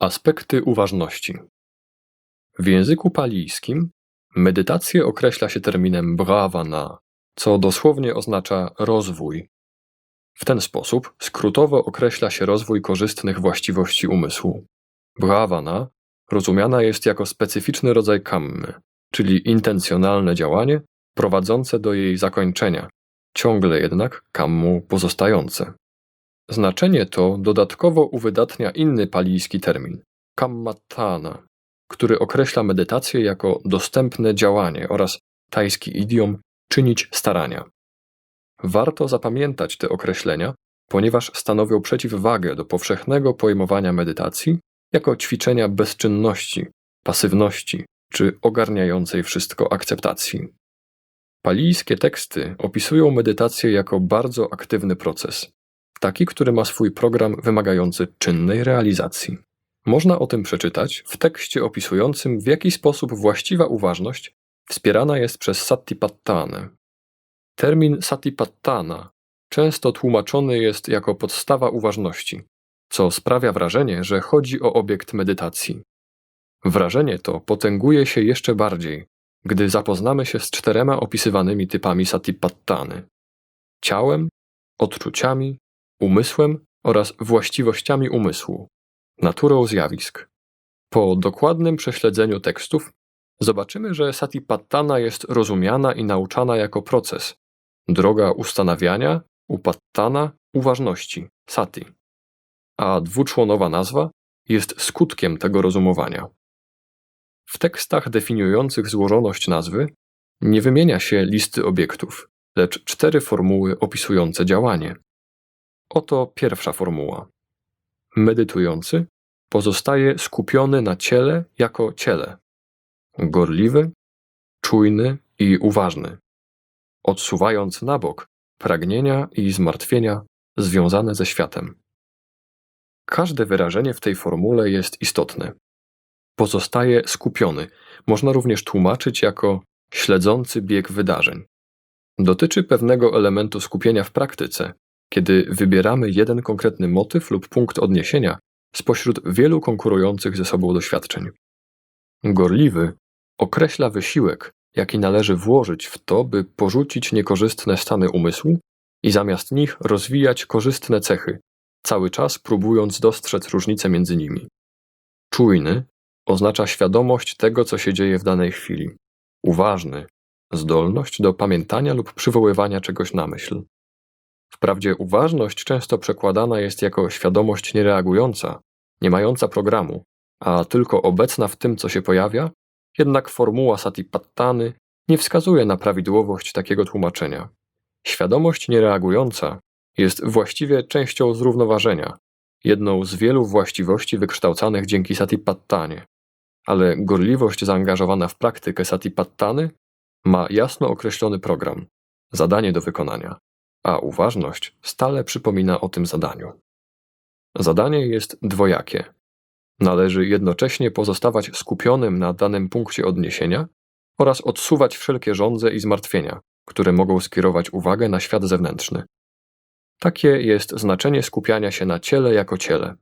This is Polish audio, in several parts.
Aspekty uważności. W języku palijskim medytację określa się terminem bhavana, co dosłownie oznacza rozwój. W ten sposób skrótowo określa się rozwój korzystnych właściwości umysłu. Bhavana rozumiana jest jako specyficzny rodzaj kammy, czyli intencjonalne działanie prowadzące do jej zakończenia, ciągle jednak kammu pozostające. Znaczenie to dodatkowo uwydatnia inny palijski termin kammatana, który określa medytację jako dostępne działanie oraz tajski idiom czynić starania. Warto zapamiętać te określenia, ponieważ stanowią przeciwwagę do powszechnego pojmowania medytacji jako ćwiczenia bezczynności, pasywności czy ogarniającej wszystko akceptacji. Palijskie teksty opisują medytację jako bardzo aktywny proces, taki, który ma swój program wymagający czynnej realizacji. Można o tym przeczytać w tekście opisującym, w jaki sposób właściwa uważność wspierana jest przez satipattanę. Termin satipattana często tłumaczony jest jako podstawa uważności, co sprawia wrażenie, że chodzi o obiekt medytacji. Wrażenie to potęguje się jeszcze bardziej, gdy zapoznamy się z czterema opisywanymi typami satipattany: ciałem, odczuciami, umysłem oraz właściwościami umysłu, naturą zjawisk. Po dokładnym prześledzeniu tekstów zobaczymy, że satipattana jest rozumiana i nauczana jako proces, droga ustanawiania, upattana, uważności, sati. A dwuczłonowa nazwa jest skutkiem tego rozumowania. W tekstach definiujących złożoność nazwy nie wymienia się listy obiektów, lecz cztery formuły opisujące działanie. Oto pierwsza formuła. Medytujący pozostaje skupiony na ciele jako ciele. Gorliwy, czujny i uważny, odsuwając na bok pragnienia i zmartwienia związane ze światem. Każde wyrażenie w tej formule jest istotne. Pozostaje skupiony, można również tłumaczyć jako śledzący bieg wydarzeń. Dotyczy pewnego elementu skupienia w praktyce, kiedy wybieramy jeden konkretny motyw lub punkt odniesienia spośród wielu konkurujących ze sobą doświadczeń. Gorliwy określa wysiłek, jaki należy włożyć w to, by porzucić niekorzystne stany umysłu i zamiast nich rozwijać korzystne cechy, cały czas próbując dostrzec różnice między nimi. Czujny oznacza świadomość tego, co się dzieje w danej chwili. Uważny zdolność do pamiętania lub przywoływania czegoś na myśl. Wprawdzie uważność często przekładana jest jako świadomość niereagująca, nie mająca programu, a tylko obecna w tym, co się pojawia, jednak formuła satipattany nie wskazuje na prawidłowość takiego tłumaczenia. Świadomość niereagująca jest właściwie częścią zrównoważenia, jedną z wielu właściwości wykształcanych dzięki satipattanie, ale gorliwość zaangażowana w praktykę satipattany ma jasno określony program, zadanie do wykonania a uważność stale przypomina o tym zadaniu. Zadanie jest dwojakie. Należy jednocześnie pozostawać skupionym na danym punkcie odniesienia oraz odsuwać wszelkie żądze i zmartwienia, które mogą skierować uwagę na świat zewnętrzny. Takie jest znaczenie skupiania się na ciele jako ciele.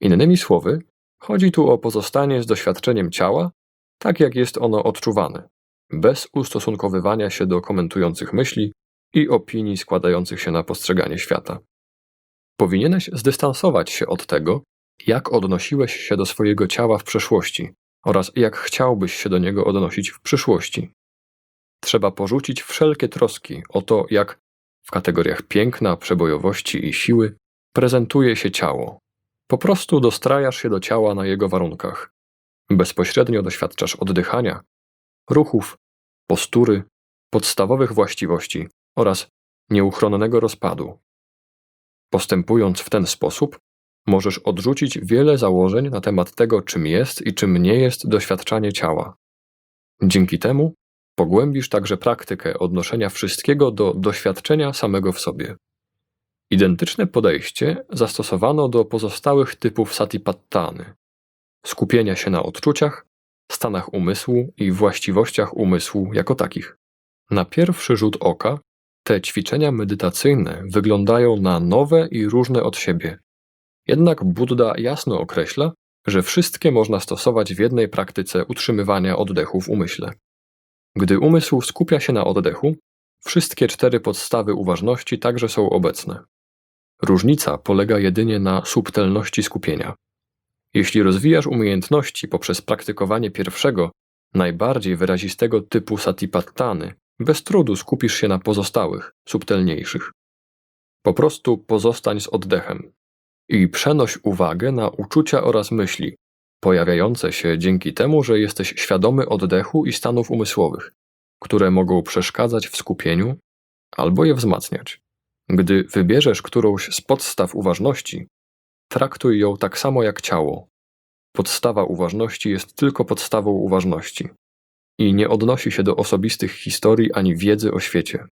Innymi słowy, chodzi tu o pozostanie z doświadczeniem ciała, tak jak jest ono odczuwane, bez ustosunkowywania się do komentujących myśli i opinii składających się na postrzeganie świata. Powinieneś zdystansować się od tego, jak odnosiłeś się do swojego ciała w przeszłości oraz jak chciałbyś się do niego odnosić w przyszłości. Trzeba porzucić wszelkie troski o to, jak w kategoriach piękna, przebojowości i siły prezentuje się ciało. Po prostu dostrajasz się do ciała na jego warunkach. Bezpośrednio doświadczasz oddychania, ruchów, postury, podstawowych właściwości, oraz nieuchronnego rozpadu. Postępując w ten sposób, możesz odrzucić wiele założeń na temat tego, czym jest i czym nie jest doświadczanie ciała. Dzięki temu pogłębisz także praktykę odnoszenia wszystkiego do doświadczenia samego w sobie. Identyczne podejście zastosowano do pozostałych typów satipattany skupienia się na odczuciach, stanach umysłu i właściwościach umysłu jako takich. Na pierwszy rzut oka te ćwiczenia medytacyjne wyglądają na nowe i różne od siebie. Jednak Buddha jasno określa, że wszystkie można stosować w jednej praktyce utrzymywania oddechu w umyśle. Gdy umysł skupia się na oddechu, wszystkie cztery podstawy uważności także są obecne. Różnica polega jedynie na subtelności skupienia. Jeśli rozwijasz umiejętności poprzez praktykowanie pierwszego, najbardziej wyrazistego typu satipattany, bez trudu skupisz się na pozostałych, subtelniejszych. Po prostu pozostań z oddechem i przenoś uwagę na uczucia oraz myśli, pojawiające się dzięki temu, że jesteś świadomy oddechu i stanów umysłowych, które mogą przeszkadzać w skupieniu albo je wzmacniać. Gdy wybierzesz którąś z podstaw uważności, traktuj ją tak samo jak ciało. Podstawa uważności jest tylko podstawą uważności i nie odnosi się do osobistych historii ani wiedzy o świecie.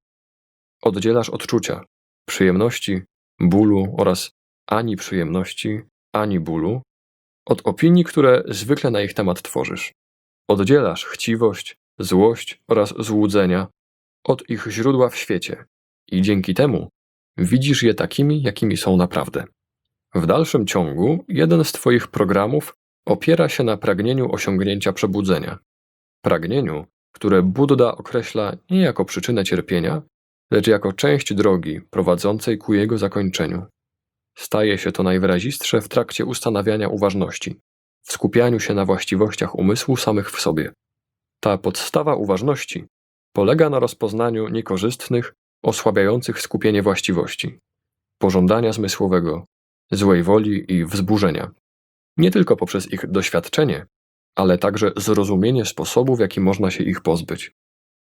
Oddzielasz odczucia, przyjemności, bólu oraz ani przyjemności, ani bólu od opinii, które zwykle na ich temat tworzysz. Oddzielasz chciwość, złość oraz złudzenia od ich źródła w świecie i dzięki temu widzisz je takimi, jakimi są naprawdę. W dalszym ciągu jeden z Twoich programów opiera się na pragnieniu osiągnięcia przebudzenia. Pragnieniu, które Buddha określa nie jako przyczynę cierpienia, lecz jako część drogi prowadzącej ku jego zakończeniu. Staje się to najwyrazistsze w trakcie ustanawiania uważności, w skupianiu się na właściwościach umysłu samych w sobie. Ta podstawa uważności polega na rozpoznaniu niekorzystnych, osłabiających skupienie właściwości, pożądania zmysłowego, złej woli i wzburzenia. Nie tylko poprzez ich doświadczenie, ale także zrozumienie sposobu, w jaki można się ich pozbyć.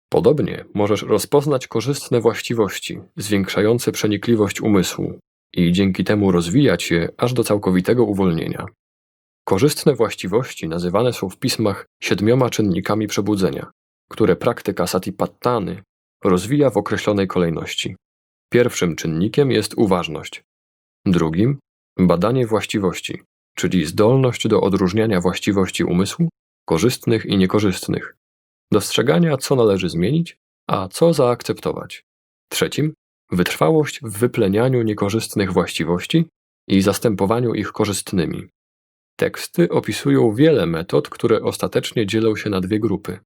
Podobnie możesz rozpoznać korzystne właściwości, zwiększające przenikliwość umysłu i dzięki temu rozwijać je aż do całkowitego uwolnienia. Korzystne właściwości nazywane są w pismach siedmioma czynnikami przebudzenia, które praktyka satipattany rozwija w określonej kolejności. Pierwszym czynnikiem jest uważność. Drugim badanie właściwości, czyli zdolność do odróżniania właściwości umysłu, korzystnych i niekorzystnych, dostrzegania, co należy zmienić, a co zaakceptować. Trzecim wytrwałość w wyplenianiu niekorzystnych właściwości i zastępowaniu ich korzystnymi. Teksty opisują wiele metod, które ostatecznie dzielą się na dwie grupy.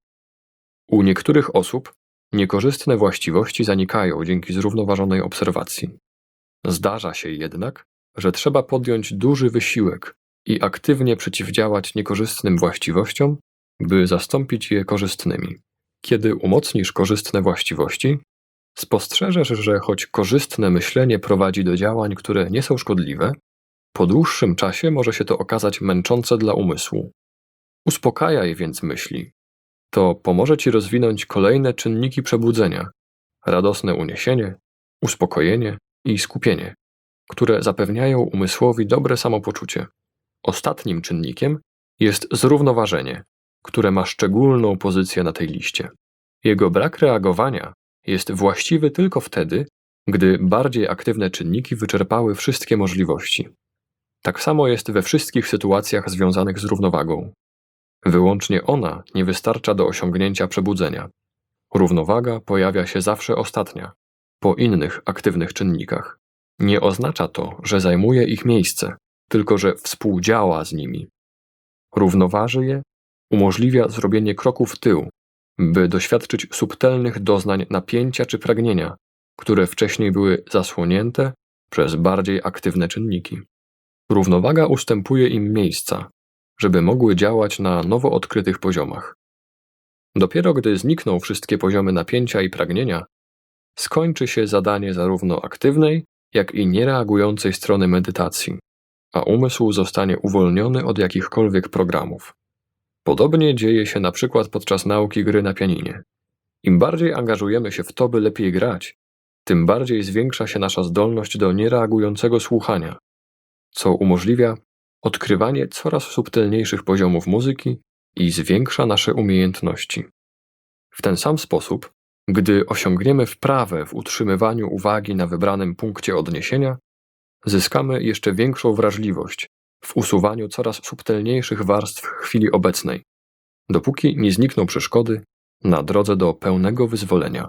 U niektórych osób niekorzystne właściwości zanikają dzięki zrównoważonej obserwacji. Zdarza się jednak, że trzeba podjąć duży wysiłek i aktywnie przeciwdziałać niekorzystnym właściwościom, by zastąpić je korzystnymi. Kiedy umocnisz korzystne właściwości, spostrzeżesz, że choć korzystne myślenie prowadzi do działań, które nie są szkodliwe, po dłuższym czasie może się to okazać męczące dla umysłu. Uspokajaj więc myśli. To pomoże ci rozwinąć kolejne czynniki przebudzenia radosne uniesienie, uspokojenie i skupienie, które zapewniają umysłowi dobre samopoczucie. Ostatnim czynnikiem jest zrównoważenie, które ma szczególną pozycję na tej liście. Jego brak reagowania jest właściwy tylko wtedy, gdy bardziej aktywne czynniki wyczerpały wszystkie możliwości. Tak samo jest we wszystkich sytuacjach związanych z równowagą. Wyłącznie ona nie wystarcza do osiągnięcia przebudzenia. Równowaga pojawia się zawsze ostatnia, po innych aktywnych czynnikach. Nie oznacza to, że zajmuje ich miejsce, tylko że współdziała z nimi. Równoważy je, umożliwia zrobienie kroku w tył, by doświadczyć subtelnych doznań napięcia czy pragnienia, które wcześniej były zasłonięte przez bardziej aktywne czynniki. Równowaga ustępuje im miejsca, żeby mogły działać na nowo odkrytych poziomach. Dopiero gdy znikną wszystkie poziomy napięcia i pragnienia, skończy się zadanie zarówno aktywnej, jak i niereagującej strony medytacji, a umysł zostanie uwolniony od jakichkolwiek programów. Podobnie dzieje się na przykład podczas nauki gry na pianinie. Im bardziej angażujemy się w to, by lepiej grać, tym bardziej zwiększa się nasza zdolność do niereagującego słuchania, co umożliwia odkrywanie coraz subtelniejszych poziomów muzyki i zwiększa nasze umiejętności. W ten sam sposób, gdy osiągniemy wprawę w utrzymywaniu uwagi na wybranym punkcie odniesienia, zyskamy jeszcze większą wrażliwość w usuwaniu coraz subtelniejszych warstw chwili obecnej, dopóki nie znikną przeszkody na drodze do pełnego wyzwolenia.